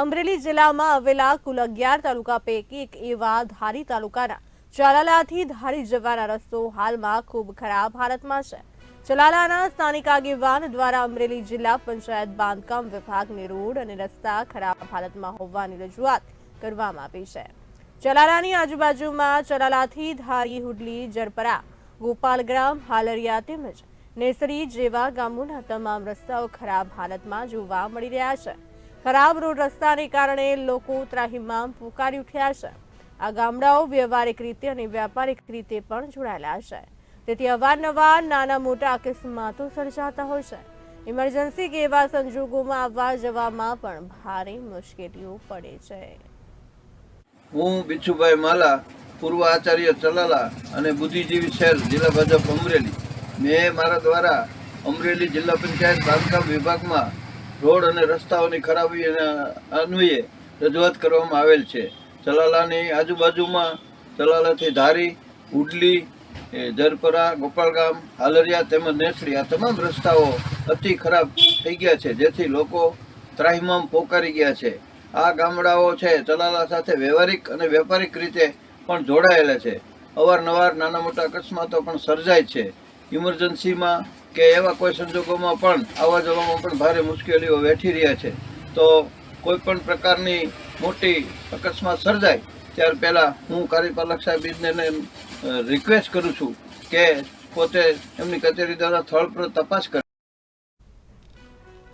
અમરેલી જિલ્લામાં આવેલા કુલ અગિયાર તાલુકા પૈકી એક એવા ધારી તાલુકાના ચલાલાથી ધારી જવાના રસ્તો હાલમાં ખૂબ ખરાબ હાલતમાં છે. ચલાલાના સ્થાનિક આગેવાન દ્વારા અમરેલી જિલ્લા પંચાયત બાંધકામ વિભાગને રોડ અને રસ્તા ખરાબ હાલતમાં હોવાની રજૂઆત કરવામાં આવી છે. ચલાલાની આજુબાજુમાં ચલાલાથી ધારી હુડલી, જરપરા, ગોપાલગ્રામ, હાલરિયા તેમજ નેસરી જેવા ગામોના તમામ રસ્તાઓ ખરાબ હાલતમાં જોવા મળી રહ્યા છે. ખરાબ રોડ રસ્તાને કારણે લોકો ત્રાહિમામ પુકારી ઉઠ્યા છે. આ ગામડાઓ વ્યવહારિક રીતે અને વ્યાપારિક રીતે પણ જોડાયેલા છે. તેથી અવારનવાર નાના મોટા અકસ્માતો સર્જાતા હોય છે. ઇમરજન્સી કે એવા સંજોગોમાં આવવા જવામાં પણ ભારે મુશ્કેલીઓ પડે છે. હું બિચ્છુભાઈ માલા, પૂર્વ આચાર્ય ચલાલા અને બુદ્ધિજીવી શહેર જિલ્લા ભાજપ અમરેલી. મેં મારા દ્વારા અમરેલી જિલ્લા પંચાયત બાંધકામ વિભાગમાં રોડ અને રસ્તાઓની ખરાબી અને અન્વયે રજૂઆત કરવામાં આવેલ છે. ચલાલાની આજુબાજુમાં ચલાલાથી ધારી, ઉડલી જરપરા, ગોપાલગામ, હાલરિયા તેમજ નેસડી આ તમામ રસ્તાઓ અતિ ખરાબ થઈ ગયા છે, જેથી લોકો ત્રાહિમામ પોકારી ગયા છે. આ ગામડાઓ છે ચલાલા સાથે વ્યવહારિક અને વ્યાપારિક રીતે પણ જોડાયેલા છે. અવારનવાર નાના મોટા અકસ્માતો પણ સર્જાય છે. ઇમરજન્સીમાં કે એવા કોઈ સંજોગોમાં પણ આવવા જવામાં પણ ભારે મુશ્કેલીઓ વેઠી રહ્યા છે. તો કોઈ પણ પ્રકારની મોટી અકસ્માત સર્જાય, ત્યાર પહેલાં હું કાર્યપાલક સાહેબને રિક્વેસ્ટ કરું છું કે પોતે એમની કચેરી દ્વારા સ્થળ પર તપાસ કરે.